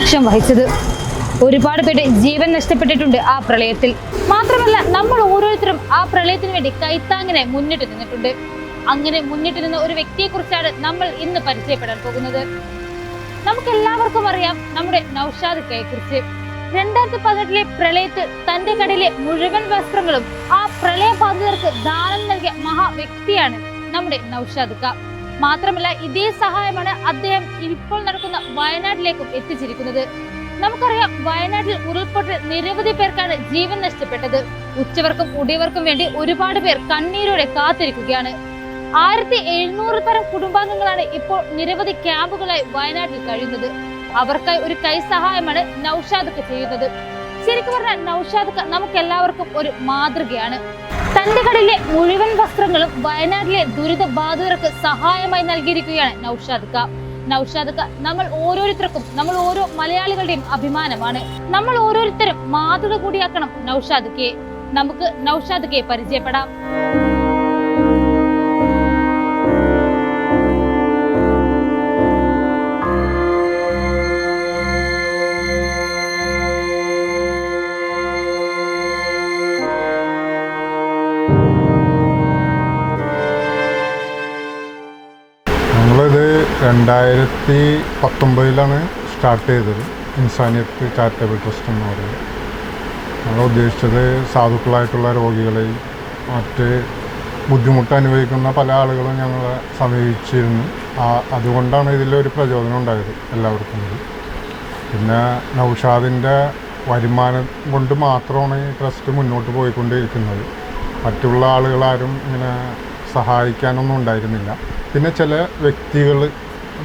സാക്ഷ്യം വഹിച്ചത്. ഒരുപാട് പേരുടെ ജീവൻ നഷ്ടപ്പെട്ടിട്ടുണ്ട് ആ പ്രളയത്തിൽ. മാത്രമല്ല നമ്മൾ ഓരോരുത്തരും ആ പ്രളയത്തിന് വേണ്ടി കൈത്താങ്ങിനെ മുന്നിട്ട് നിന്നിട്ടുണ്ട്. അങ്ങനെ മുന്നിട്ട് നിന്ന ഒരു വ്യക്തിയെ കുറിച്ചാണ് നമ്മൾ ഇന്ന് പരിചയപ്പെടാൻ പോകുന്നത്. നമുക്ക് എല്ലാവർക്കും അറിയാം നമ്മുടെ നൌഷാദ് കയെ കുറിച്ച് രണ്ടായിരത്തി പതിനെട്ടിലെ പ്രളയത്തിൽ തന്റെ കടയിലെ മുഴുവൻ വസ്ത്രങ്ങളും ആ പ്രളയ ബാധിതർക്ക് ദാനം നൽകിയ മഹാ വ്യക്തിയാണ് നമ്മുടെ നൌഷാദ് ക. മാത്രമല്ല ഇതേ സഹായമാണ് അദ്ദേഹം ഇപ്പോൾ നടക്കുന്ന വയനാട്ടിലേക്കും എത്തിച്ചിരിക്കുന്നത്. നമുക്കറിയാം വയനാട്ടിൽ ഉരുൾപൊട്ടൽ നിരവധി പേർക്കാണ് ജീവൻ നഷ്ടപ്പെട്ടത്. ഉച്ചവർക്കും ഉടിയവർക്കും വേണ്ടി ഒരുപാട് പേർ കണ്ണീരോടെ കാത്തിരിക്കുകയാണ്. ആയിരത്തി എഴുന്നൂറ് തരം കുടുംബാംഗങ്ങളാണ് ഇപ്പോൾ നിരവധി ക്യാമ്പുകളായി വയനാട്ടിൽ കഴിയുന്നത്. അവർക്കായി ഒരു കൈ സഹായമാണ് നൌഷാദ് ചെയ്യുന്നത്. ശരിക്കും പറഞ്ഞാൽ നൌഷാദ് നമുക്ക് എല്ലാവർക്കും ഒരു മാതൃകയാണ്. തന്റെ കടയിലെ മുഴുവൻ വസ്ത്രങ്ങളും വയനാട്ടിലെ ദുരിത ബാധിതർക്ക് സഹായമായി നൽകിയിരിക്കുകയാണ് നൌഷാദ് ഖ നൌഷാദ് നമ്മൾ ഓരോരുത്തർക്കും നമ്മൾ ഓരോ മലയാളികളുടെയും അഭിമാനമാണ്. നമ്മൾ ഓരോരുത്തരും മാതൃക കൂടിയാക്കണം നൌഷാദ് കെ. നമുക്ക് നൌഷാദ് കെ പരിചയപ്പെടാം. രണ്ടായിരത്തി പത്തൊമ്പതിലാണ് സ്റ്റാർട്ട് ചെയ്തത്. ഇൻസാനിയത്ത് ചാരിറ്റബിൾ ട്രസ്റ്റ് എന്ന് പറയുന്നത്. നമ്മൾ ഉദ്ദേശിച്ചത് സാധുക്കളായിട്ടുള്ള രോഗികളെയും മറ്റ് ബുദ്ധിമുട്ട് അനുഭവിക്കുന്ന പല ആളുകളും ഞങ്ങളെ സമീപിച്ചിരുന്നു. ആ അതുകൊണ്ടാണ് ഇതിലൊരു പ്രചോദനം ഉണ്ടായത് എല്ലാവർക്കും പിന്നെ നൗഷാദിന്റെ വരുമാനം കൊണ്ട് മാത്രമാണ് ഈ ട്രസ്റ്റ് മുന്നോട്ട് പോയിക്കൊണ്ടിരിക്കുന്നത്. മറ്റുള്ള ആളുകളാരും ഇങ്ങനെ സഹായിക്കാനൊന്നും ഉണ്ടായിരുന്നില്ല. പിന്നെ ചില വ്യക്തികൾ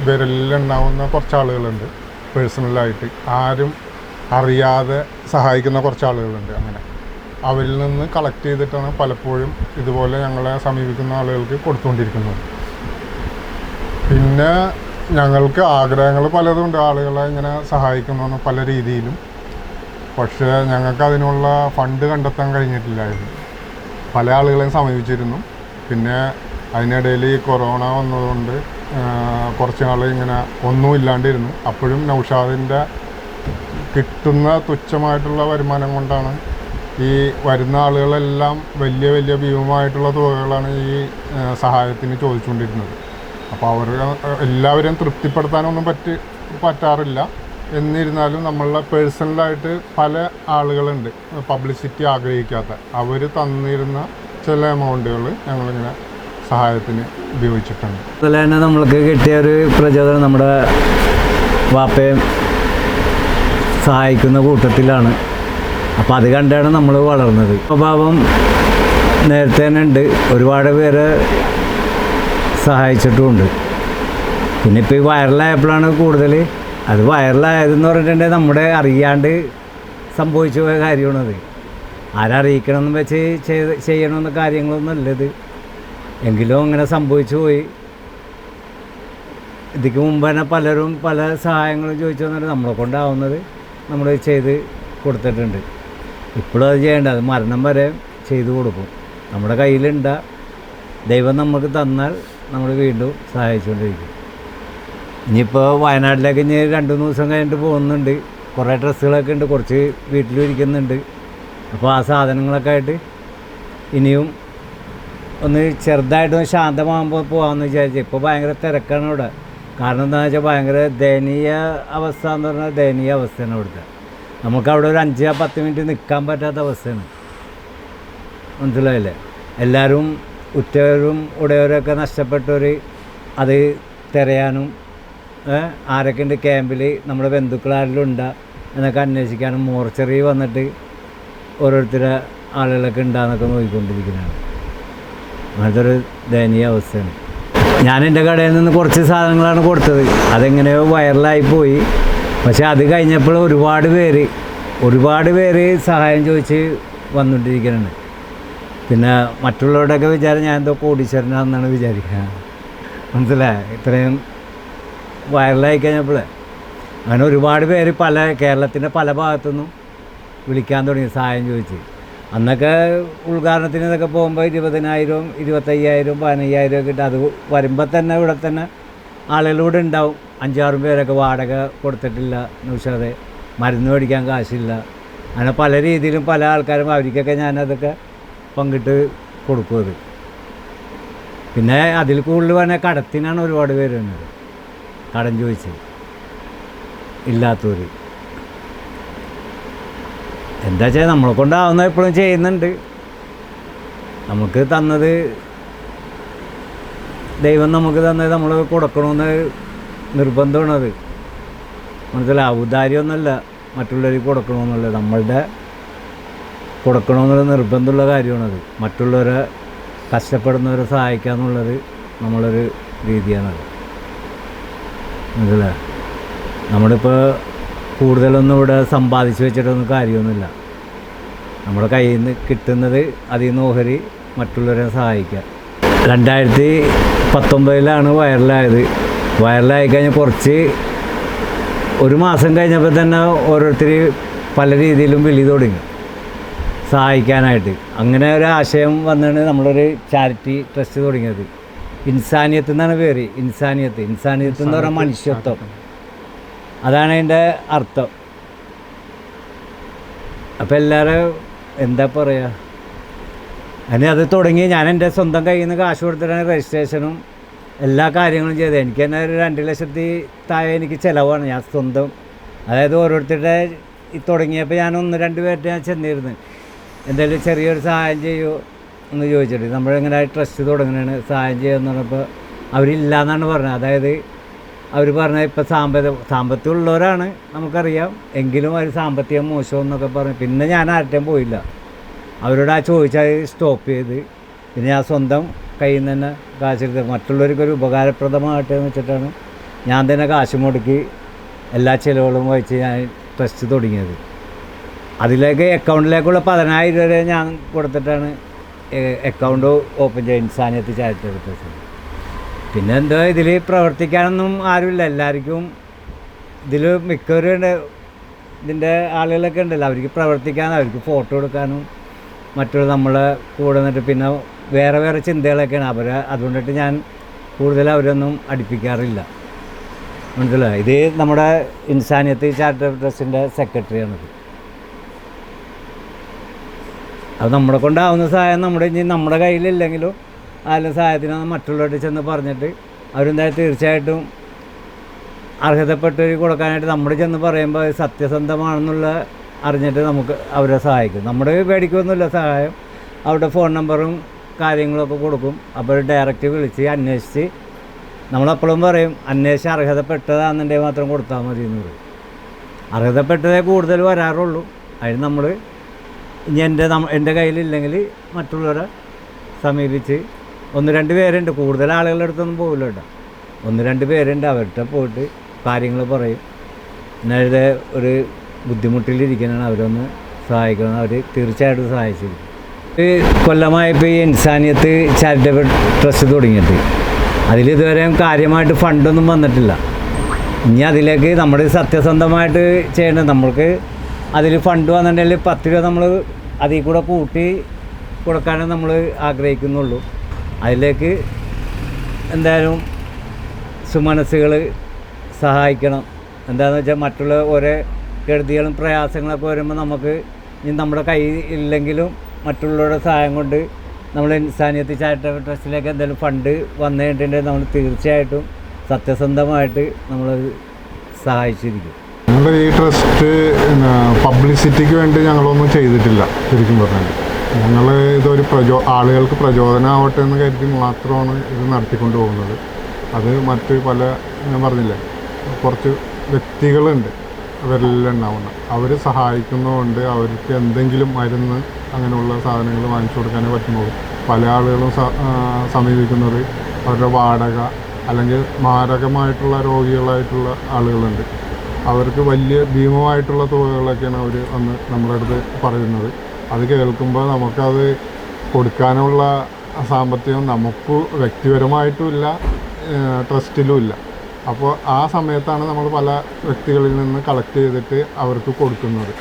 വിരലിലുണ്ടാവുന്ന കുറച്ച് ആളുകളുണ്ട് പേഴ്സണലായിട്ട് ആരും അറിയാതെ സഹായിക്കുന്ന കുറച്ച് ആളുകളുണ്ട് അങ്ങനെ. അവരിൽ നിന്ന് കളക്ട് ചെയ്തിട്ടാണ് പലപ്പോഴും ഇതുപോലെ ഞങ്ങളെ സമീപിക്കുന്ന ആളുകൾക്ക് കൊടുത്തുകൊണ്ടിരിക്കുന്നത്. പിന്നെ ഞങ്ങൾക്ക് ആഗ്രഹങ്ങൾ പലതുണ്ട് ആളുകളെ ഇങ്ങനെ സഹായിക്കണമെന്ന് പല രീതിയിലും. പക്ഷേ ഞങ്ങൾക്ക് അതിനുള്ള ഫണ്ട് കണ്ടെത്താൻ കഴിഞ്ഞിട്ടില്ലായിരുന്നു. പല ആളുകളെയും സമീപിച്ചിരുന്നു. പിന്നെ അതിനിടയിൽ കൊറോണ വന്നതുകൊണ്ട് കുറച്ച് നാൾ ഇങ്ങനെ ഒന്നും ഇല്ലാണ്ടിരുന്നു. അപ്പോഴും നൗഷാദിന്റെ കിട്ടുന്ന തുച്ഛമായിട്ടുള്ള വരുമാനം കൊണ്ടാണ് ഈ വരുന്ന ആളുകളെല്ലാം വലിയ വലിയ ഭീമമായിട്ടുള്ള തുകകളാണ് ഈ സഹായത്തിന് ചോദിച്ചുകൊണ്ടിരുന്നത്. അപ്പോൾ അവർ എല്ലാവരെയും തൃപ്തിപ്പെടുത്താനൊന്നും പറ്റി പറ്റാറില്ല. എന്നിരുന്നാലും നമ്മളുടെ പേഴ്സണലായിട്ട് പല ആളുകളുണ്ട്. പബ്ലിസിറ്റി ആഗ്രഹിക്കാത്ത. അവർ തന്നിരുന്ന ചില എമൗണ്ടുകൾ ഞങ്ങളിങ്ങനെ സഹായത്തിന് ഉപയോഗിച്ചിട്ടുണ്ട്. അതുപോലെ തന്നെ നമ്മൾക്ക് കിട്ടിയ ഒരു പ്രചോദനം നമ്മുടെ വാപ്പയും സഹായിക്കുന്ന കൂട്ടത്തിലാണ്. അപ്പോൾ അത് കണ്ടാണ് നമ്മൾ വളർന്നത്. സ്വഭാവം നേരത്തെ തന്നെ ഉണ്ട്. ഒരുപാട് പേരെ സഹായിച്ചിട്ടുമുണ്ട്. പിന്നെ ഇപ്പോൾ ഈ വൈറലായപ്പോഴാണ് കൂടുതൽ അത് വൈറലായതെന്ന് പറഞ്ഞിട്ടുണ്ടെങ്കിൽ നമ്മുടെ അറിയാണ്ട് സംഭവിച്ചു പോയ കാര്യമാണത്. ആരറിയിക്കണമെന്ന് വെച്ച് ചെയ്യണമെന്ന കാര്യങ്ങളൊന്നും അല്ലത്. എങ്കിലും അങ്ങനെ സംഭവിച്ചു പോയി. ഇതിക്ക് മുമ്പ് തന്നെ പലരും പല സഹായങ്ങളും ചോദിച്ചു വന്നിട്ട് നമ്മളെ കൊണ്ടാവുന്നത് നമ്മൾ ചെയ്ത് കൊടുത്തിട്ടുണ്ട്. ഇപ്പോഴും അത് ചെയ്യേണ്ട. അത് മരണം വരെ ചെയ്തു കൊടുക്കും. നമ്മുടെ കയ്യിലുണ്ട. ദൈവം നമുക്ക് തന്നാൽ നമ്മൾ വീണ്ടും സഹായിച്ചുകൊണ്ടിരിക്കും. ഇനിയിപ്പോൾ വയനാട്ടിലേക്ക് ഇനി രണ്ട് മൂന്ന് ദിവസം കഴിഞ്ഞിട്ട് പോകുന്നുണ്ട്. കുറേ ഡ്രസ്സുകളൊക്കെ ഉണ്ട്. കുറച്ച് വീട്ടിലും ഇരിക്കുന്നുണ്ട്. അപ്പോൾ ആ സാധനങ്ങളൊക്കെ ആയിട്ട് ഇനിയും ഒന്ന് ചെറുതായിട്ടൊന്ന് ശാന്തമാകുമ്പോൾ പോകാമെന്ന് വിചാരിച്ചു. ഇപ്പോൾ ഭയങ്കര തിരക്കാണ് ഇവിടെ. കാരണം എന്താണെന്ന് വെച്ചാൽ ഭയങ്കര ദയനീയ അവസ്ഥ എന്ന് പറഞ്ഞാൽ ദയനീയ അവസ്ഥയാണ് ഇവിടുത്തെ. നമുക്ക് അവിടെ ഒരു അഞ്ച് പത്ത് മിനിറ്റ് നിൽക്കാൻ പറ്റാത്ത അവസ്ഥയാണ്. മനസ്സിലായില്ലേ? എല്ലാവരും ഉറ്റവരും ഉടയവരൊക്കെ നഷ്ടപ്പെട്ടവർ അത് തിരയാനും ആരൊക്കെ ഉണ്ട് ക്യാമ്പിൽ നമ്മുടെ ബന്ധുക്കളാരെങ്കിലും ഉണ്ടാ എന്നൊക്കെ അന്വേഷിക്കാനും മോർച്ചറി വന്നിട്ട് ഓരോരുത്തരെ ആളുകളൊക്കെ ഉണ്ടാകുന്നൊക്കെ നോക്കിക്കൊണ്ടിരിക്കുന്നതാണ് ഒരു ദയനീയ അവസ്ഥയാണ്. ഞാൻ എന്റെ കടയിൽ നിന്ന് കുറച്ച് സാധനങ്ങളാണ് കൊടുത്തത്. അതെങ്ങനെയോ വൈറലായി പോയി. പക്ഷേ അത് കഴിഞ്ഞപ്പോൾ ഒരുപാട് പേര് ഒരുപാട് പേര് സഹായം ചോദിച്ച് വന്നുകൊണ്ടിരിക്കുന്നുണ്ട് പിന്നെ മറ്റുള്ളവരുടെയൊക്കെ വിചാരം ഞാൻ എന്തോ കോടീശ്വരനാണെന്നാണ് വിചാരിക്കുക. മനസ്സിലായ? ഇത്രയും വൈറലായി കഴിഞ്ഞപ്പോൾ. അങ്ങനെ ഒരുപാട് പേര് പല കേരളത്തിന്റെ പല ഭാഗത്തുനിന്നും വിളിക്കാൻ തുടങ്ങി സഹായം ചോദിച്ച്. അന്നൊക്കെ ഉദ്ഘാടനത്തിന് ഇതൊക്കെ പോകുമ്പോൾ ഇരുപതിനായിരവും ഇരുപത്തയ്യായിരവും പതിനയ്യായിരം ഒക്കെ ഇട്ട് അത് വരുമ്പോൾ തന്നെ ഇവിടെ തന്നെ ആളുകളിവിടെ ഉണ്ടാവും. അഞ്ചാറും പേരൊക്കെ വാടക കൊടുത്തിട്ടില്ല നൗഷാദെ മരുന്ന് മേടിക്കാൻ കാശില്ല. അങ്ങനെ പല രീതിയിലും പല ആൾക്കാരും അവർക്കൊക്കെ ഞാനതൊക്കെ പങ്കിട്ട് കൊടുക്കും അത്. പിന്നെ അതിൽ കൂടുതൽ പറഞ്ഞാൽ കടത്തിനാണ് ഒരുപാട് പേര് വന്നത് കടം ചോദിച്ചത് ഇല്ലാത്തവർ എന്താ വെച്ചാൽ നമ്മളെ കൊണ്ടാവുന്ന എപ്പോഴും ചെയ്യുന്നുണ്ട്. നമുക്ക് തന്നത് ദൈവം നമുക്ക് തന്നത് നമ്മൾ കൊടുക്കണമെന്ന് നിർബന്ധമാണത് മനസ്സിലായി? ഔദാര്യമൊന്നുമല്ല മറ്റുള്ളവർക്ക് കൊടുക്കണമെന്നുള്ളത് നമ്മളുടെ കൊടുക്കണമെന്നുള്ള നിർബന്ധമുള്ള കാര്യമാണത് മറ്റുള്ളവരെ കഷ്ടപ്പെടുന്നവരെ സഹായിക്കുക എന്നുള്ളത് നമ്മളൊരു രീതിയാണത്. മനസ്സിലായി? നമ്മളിപ്പോൾ കൂടുതലൊന്നും ഇവിടെ സമ്പാദിച്ച് വെച്ചിട്ടൊന്നും കാര്യമൊന്നുമില്ല. നമ്മുടെ കയ്യിൽ നിന്ന് കിട്ടുന്നത് അതിൽ നിന്ന് ഓഹരി മറ്റുള്ളവരെ സഹായിക്കുക. രണ്ടായിരത്തി പത്തൊമ്പതിലാണ് വൈറലായത്. വൈറലായി കഴിഞ്ഞ് കുറച്ച് ഒരു മാസം കഴിഞ്ഞപ്പോൾ തന്നെ ഓരോരുത്തർ പല രീതിയിലും വിളി തുടങ്ങി. സഹായിക്കാനായിട്ട്. അങ്ങനെ ഒരു ആശയം വന്നാണ് നമ്മളൊരു ചാരിറ്റി ട്രസ്റ്റ് തുടങ്ങിയത്. ഇൻസാനിയത്ത് എന്നാണ് പേര്? ഇൻസാനിയത്ത്. ഇൻസാനിയത്ത് എന്ന് പറഞ്ഞാൽ മനുഷ്യത്വം. അതാണ് അതിന്റെ അർത്ഥം. അപ്പോൾ എല്ലാവരും എന്താ പറയുക അതിന് അത് തുടങ്ങി ഞാൻ എന്റെ സ്വന്തം കയ്യിൽ നിന്ന് കാശ് കൊടുത്തിട്ടാണ് രജിസ്ട്രേഷനും എല്ലാ കാര്യങ്ങളും ചെയ്തത്. എനിക്ക് തന്നെ ഒരു രണ്ട് ലക്ഷത്തി താഴെ എനിക്ക് ചിലവാണ് ഞാൻ സ്വന്തം. അതായത് ഓരോരുത്തരുടെ തുടങ്ങിയപ്പോൾ ഞാൻ ഒന്ന് രണ്ട് പേരുടെ ഞാൻ ചെന്നിരുന്നു എന്തെങ്കിലും ചെറിയൊരു സഹായം ചെയ്യൂ എന്ന് ചോദിച്ചിട്ട് നമ്മളിങ്ങനെ ട്രസ്റ്റ് തുടങ്ങുന്നതാണ് സഹായം ചെയ്യുമെന്ന് പറഞ്ഞപ്പോൾ അവരില്ല എന്നാണ് പറഞ്ഞത്. അതായത് അവർ പറഞ്ഞ ഇപ്പോൾ സാമ്പത്തിക സാമ്പത്തികം ഉള്ളവരാണ് നമുക്കറിയാം. എങ്കിലും അവർ സാമ്പത്തികം മോശം എന്നൊക്കെ പറഞ്ഞു. പിന്നെ ഞാൻ ആരുടെയും പോയില്ല. അവരോട് ആ ചോദിച്ചാൽ സ്റ്റോപ്പ് ചെയ്ത്. പിന്നെ ഞാൻ സ്വന്തം കയ്യിൽ നിന്ന് തന്നെ കാശെടുത്ത് മറ്റുള്ളവർക്ക് ഒരു ഉപകാരപ്രദമാകട്ടെ എന്ന് വെച്ചിട്ടാണ് ഞാൻ തന്നെ കാശ് മുടക്കി എല്ലാ ചിലവുകളും വഹിച്ച് ഞാൻ ട്രസ്റ്റ് തുടങ്ങിയത്. അതിലേക്ക് അക്കൗണ്ടിലേക്കുള്ള പതിനായിരം രൂപ ഞാൻ കൊടുത്തിട്ടാണ് അക്കൗണ്ട് ഓപ്പൺ ചെയ്യാൻ ഇൻസാനിയത്ത് ചാരിറ്റബിൾ ട്രസ്റ്റ് പിന്നെ എന്തോ ഇതിൽ പ്രവർത്തിക്കാനൊന്നും ആരുമില്ല. എല്ലാവർക്കും ഇതിൽ മിക്കവരും ഇതിന്റെ ആളുകളൊക്കെ ഉണ്ടല്ലോ. അവർക്ക് പ്രവർത്തിക്കാനും അവർക്ക് ഫോട്ടോ എടുക്കാനും മറ്റുള്ള നമ്മളെ കൂടെ നിന്നിട്ട് പിന്നെ വേറെ വേറെ ചിന്തകളൊക്കെയാണ്. അവരെ അതുകൊണ്ടിട്ട് ഞാൻ കൂടുതൽ അവരൊന്നും അടുപ്പിക്കാറില്ല. മനസ്സിലായി? ഇത് നമ്മുടെ ഇൻസാനിയത്ത് ചാരിറ്റബിൾ ട്രസ്റ്റിന്റെ സെക്രട്ടറിയാണിത്. അത് നമ്മളെ കൊണ്ടാവുന്ന സഹായം നമ്മുടെ ഇനി നമ്മുടെ കയ്യിലില്ലെങ്കിലും ആരും സഹായത്തിന് മറ്റുള്ളവരോട് ചെന്ന് പറഞ്ഞിട്ട് അവരെന്തായാലും തീർച്ചയായിട്ടും അർഹതപ്പെട്ടവർ കൊടുക്കാനായിട്ട് നമ്മൾ ചെന്ന് പറയുമ്പോൾ സത്യസന്ധമാണെന്നുള്ള അറിഞ്ഞിട്ട് നമുക്ക് അവരെ സഹായിക്കും. നമ്മുടെ പേടിക്കൊന്നുമില്ല സഹായം. അവരുടെ ഫോൺ നമ്പറും കാര്യങ്ങളൊക്കെ കൊടുക്കും. അപ്പോൾ ഡയറക്റ്റ് വിളിച്ച് അന്വേഷിച്ച് നമ്മളെപ്പോഴും പറയും അന്വേഷിച്ച് അർഹതപ്പെട്ടതാണെന്നുണ്ടെങ്കിൽ മാത്രം കൊടുത്താൽ മതി എന്ന് പറയും. അർഹതപ്പെട്ടതേ കൂടുതൽ വരാറുള്ളൂ. അതിന് നമ്മൾ ഇനി എന്റെ എന്റെ കയ്യിലില്ലെങ്കിൽ മറ്റുള്ളവരെ സമീപിച്ച് ഒന്ന് രണ്ട് പേരുണ്ട്. കൂടുതൽ ആളുകളുടെ അടുത്തൊന്നും പോകില്ല കേട്ടോ. ഒന്ന് രണ്ട് പേരുണ്ട്. അവരുടെ പോയിട്ട് കാര്യങ്ങൾ പറയും. നേരത്തെ ഒരു ബുദ്ധിമുട്ടിലിരിക്കുന്നതാണ് അവരൊന്ന് സഹായിക്കണം. അവർ തീർച്ചയായിട്ടും സഹായിച്ചിരിക്കും. ഒരു കൊല്ലമായപ്പോൾ ഈ ഇൻസാനിയത്ത് ചാരിറ്റബിൾ ട്രസ്റ്റ് തുടങ്ങിയിട്ട്. ഇതുവരെ കാര്യമായിട്ട് ഫണ്ടൊന്നും വന്നിട്ടില്ല. ഇനി അതിലേക്ക് നമ്മൾ സത്യസന്ധമായിട്ട് ചെയ്യണം നമ്മൾക്ക് അതിൽ ഫണ്ട് വന്നിട്ടുണ്ടെങ്കിൽ പത്ത് രൂപ നമ്മൾ അതിൽ കൂടെ കൂട്ടി കൊടുക്കാനേ നമ്മൾ ആഗ്രഹിക്കുന്നുള്ളൂ. അതിലേക്ക് എന്തായാലും സുമനസ്സുകൾ സഹായിക്കണം. എന്താണെന്ന് വെച്ചാൽ മറ്റുള്ള ഓരോ കെടുതികളും പ്രയാസങ്ങളൊക്കെ വരുമ്പോൾ നമുക്ക് ഇനി നമ്മുടെ കൈ ഇല്ലെങ്കിലും മറ്റുള്ളവരുടെ സഹായം കൊണ്ട് നമ്മൾ ഇൻസാനിയത്തി ചാരിറ്റബിൾ ട്രസ്റ്റിലേക്ക് എന്തെങ്കിലും ഫണ്ട് വന്നു കഴിഞ്ഞിട്ടുണ്ടെങ്കിൽ നമ്മൾ തീർച്ചയായിട്ടും സത്യസന്ധമായിട്ട് നമ്മൾ സഹായിച്ചിരിക്കും. ഞങ്ങളുടെ ഈ ട്രസ്റ്റ് പബ്ലിസിറ്റിക്ക് വേണ്ടി ഞങ്ങളൊന്നും ചെയ്തിട്ടില്ല ശരിക്കും പറഞ്ഞാൽ ഞങ്ങൾ ഇതൊരു പ്രചോ ആളുകൾക്ക് പ്രചോദനമാവട്ടെ എന്ന് കരുതി മാത്രമാണ് ഇത് നടത്തിക്കൊണ്ട് പോകുന്നത് അത് മറ്റ് പല ഞാൻ പറഞ്ഞില്ലേ കുറച്ച് വ്യക്തികളുണ്ട് അവരെല്ലാം ഉണ്ടാവുന്ന അവർ സഹായിക്കുന്നതുകൊണ്ട് അവർക്ക് എന്തെങ്കിലും മരുന്ന് അങ്ങനെയുള്ള സാധനങ്ങൾ വാങ്ങിച്ചു കൊടുക്കാനേ പറ്റുന്നത് പല ആളുകളും സമീപിക്കുന്നത് അവരുടെ വാടക അല്ലെങ്കിൽ മാരകമായിട്ടുള്ള രോഗികളായിട്ടുള്ള ആളുകളുണ്ട്. അവർക്ക് വലിയ ഭീമമായിട്ടുള്ള തുകകളൊക്കെയാണ് അവർ അന്ന് നമ്മുടെ അടുത്ത് പറയുന്നത്. അത് കേൾക്കുമ്പോൾ നമുക്കത് കൊടുക്കാനുള്ള സാമ്പത്തികം നമുക്ക് വ്യക്തിപരമായിട്ടും ഇല്ല ട്രസ്റ്റിലും ഇല്ല അപ്പോൾ ആ സമയത്താണ് നമ്മൾ പല വ്യക്തികളിൽ നിന്ന് കളക്ട് ചെയ്തിട്ട് അവർക്ക് കൊടുക്കുന്നത്.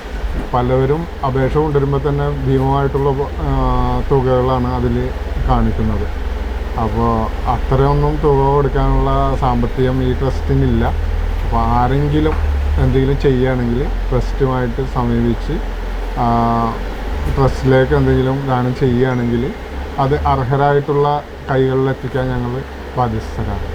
പലവരും അപേക്ഷ കൊണ്ടുവരുമ്പോൾ തന്നെ ഭീമമായിട്ടുള്ള തുകകളാണ് അതിൽ കാണിക്കുന്നത്. അപ്പോൾ അത്രയൊന്നും തുക കൊടുക്കാനുള്ള സാമ്പത്തികം ഈ ട്രസ്റ്റിനില്ല. അപ്പോൾ ആരെങ്കിലും എന്തെങ്കിലും ചെയ്യുകയാണെങ്കിൽ ട്രസ്റ്റുമായിട്ട് സമീപിച്ച് ട്രസ്റ്റിലേക്ക് എന്തെങ്കിലും ദാനം ചെയ്യുകയാണെങ്കിൽ അത് അർഹരായിട്ടുള്ള കൈകളിലെത്തിക്കാൻ ഞങ്ങൾ ബാധ്യസ്ഥരാണ്.